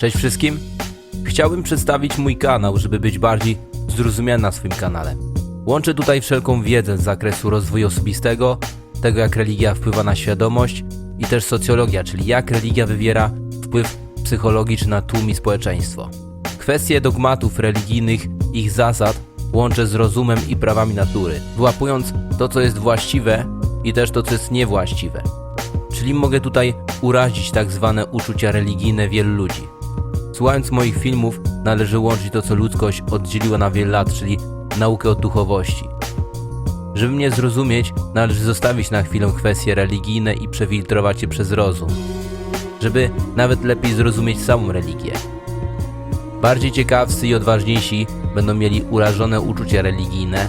Cześć wszystkim! Chciałbym przedstawić mój kanał, żeby być bardziej zrozumiany na swoim kanale. Łączę tutaj wszelką wiedzę z zakresu rozwoju osobistego, tego jak religia wpływa na świadomość i też socjologia, czyli jak religia wywiera wpływ psychologiczny na tłum i społeczeństwo. Kwestie dogmatów religijnych, ich zasad łączę z rozumem i prawami natury, wyłapując to, co jest właściwe i też to, co jest niewłaściwe. Czyli mogę tutaj urazić tak zwane uczucia religijne wielu ludzi. Słuchając moich filmów, należy łączyć to, co ludzkość oddzieliła na wiele lat, czyli naukę od duchowości. Żeby mnie zrozumieć, należy zostawić na chwilę kwestie religijne i przefiltrować je przez rozum. Żeby nawet lepiej zrozumieć samą religię. Bardziej ciekawscy i odważniejsi będą mieli urażone uczucia religijne,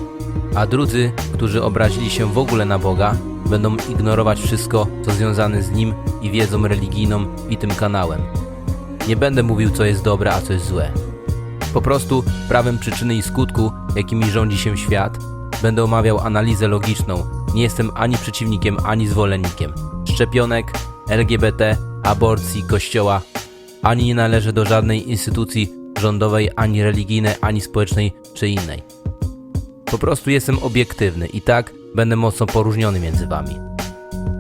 a drudzy, którzy obrazili się w ogóle na Boga, będą ignorować wszystko, co związane z Nim i wiedzą religijną i tym kanałem. Nie będę mówił, co jest dobre, a co jest złe. Po prostu prawem przyczyny i skutku, jakimi rządzi się świat, będę omawiał analizę logiczną. Nie jestem ani przeciwnikiem, ani zwolennikiem szczepionek, LGBT, aborcji, kościoła, ani nie należę do żadnej instytucji rządowej, ani religijnej, ani społecznej czy innej. Po prostu jestem obiektywny i tak będę mocno poróżniony między wami.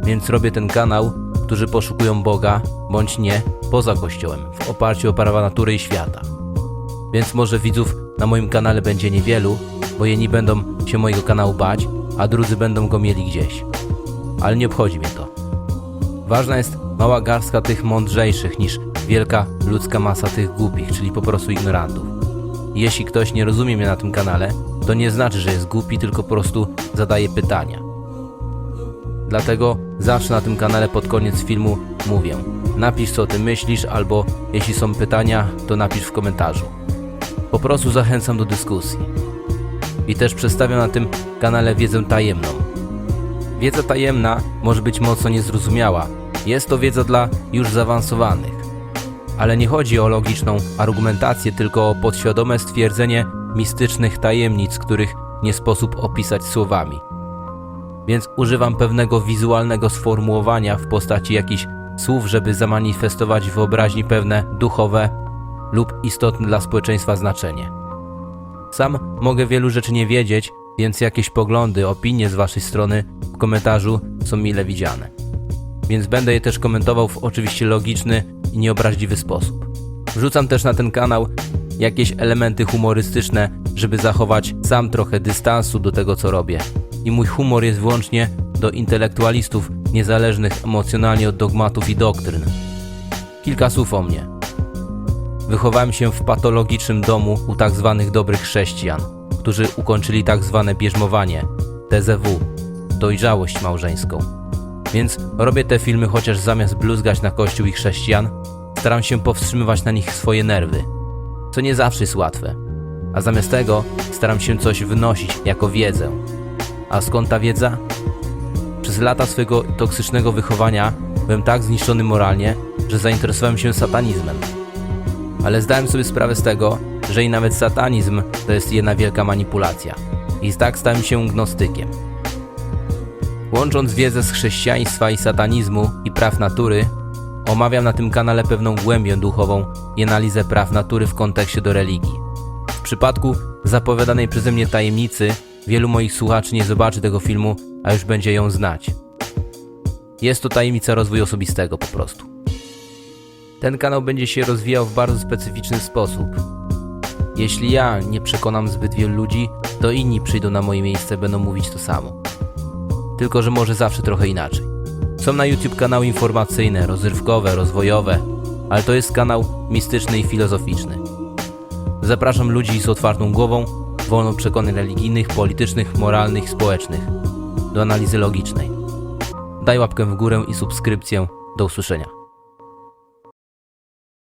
Więc robię ten kanał, którzy poszukują Boga, bądź nie, poza Kościołem, w oparciu o prawa natury i świata. Więc może widzów na moim kanale będzie niewielu, bo jedni będą się mojego kanału bać, a drudzy będą go mieli gdzieś. Ale nie obchodzi mnie to. Ważna jest mała garstka tych mądrzejszych niż wielka ludzka masa tych głupich, czyli po prostu ignorantów. Jeśli ktoś nie rozumie mnie na tym kanale, to nie znaczy, że jest głupi, tylko po prostu zadaje pytania. Dlatego zawsze na tym kanale pod koniec filmu mówię: napisz co ty myślisz, albo jeśli są pytania, to napisz w komentarzu. Po prostu zachęcam do dyskusji. I też przedstawiam na tym kanale wiedzę tajemną. Wiedza tajemna może być mocno niezrozumiała. Jest to wiedza dla już zaawansowanych. Ale nie chodzi o logiczną argumentację, tylko o podświadome stwierdzenie mistycznych tajemnic, których nie sposób opisać słowami. Więc używam pewnego wizualnego sformułowania w postaci jakichś słów, żeby zamanifestować w wyobraźni pewne duchowe lub istotne dla społeczeństwa znaczenie. Sam mogę wielu rzeczy nie wiedzieć, więc jakieś poglądy, opinie z waszej strony w komentarzu są mile widziane. Więc będę je też komentował w oczywiście logiczny i nieobraźliwy sposób. Wrzucam też na ten kanał jakieś elementy humorystyczne, żeby zachować sam trochę dystansu do tego, co robię. I mój humor jest wyłącznie do intelektualistów niezależnych emocjonalnie od dogmatów i doktryn. Kilka słów o mnie. Wychowałem się w patologicznym domu u tak zwanych dobrych chrześcijan, którzy ukończyli tak zwane bierzmowanie, TZW, dojrzałość małżeńską. Więc robię te filmy chociaż zamiast bluzgać na kościół i chrześcijan, staram się powstrzymywać na nich swoje nerwy, co nie zawsze jest łatwe. A zamiast tego staram się coś wnosić jako wiedzę. A skąd ta wiedza? Przez lata swojego toksycznego wychowania byłem tak zniszczony moralnie, że zainteresowałem się satanizmem. Ale zdałem sobie sprawę z tego, że i nawet satanizm to jest jedna wielka manipulacja. I tak stałem się gnostykiem. Łącząc wiedzę z chrześcijaństwa i satanizmu i praw natury, omawiam na tym kanale pewną głębię duchową i analizę praw natury w kontekście do religii. W przypadku zapowiadanej przeze mnie tajemnicy, wielu moich słuchaczy nie zobaczy tego filmu, a już będzie ją znać. Jest to tajemnica rozwoju osobistego po prostu. Ten kanał będzie się rozwijał w bardzo specyficzny sposób. Jeśli ja nie przekonam zbyt wielu ludzi, to inni przyjdą na moje miejsce, będą mówić to samo. Tylko, że może zawsze trochę inaczej. Są na YouTube kanały informacyjne, rozrywkowe, rozwojowe, ale to jest kanał mistyczny i filozoficzny. Zapraszam ludzi z otwartą głową, wolną przekonań religijnych, politycznych, moralnych, społecznych, do analizy logicznej. Daj łapkę w górę i subskrypcję. Do usłyszenia.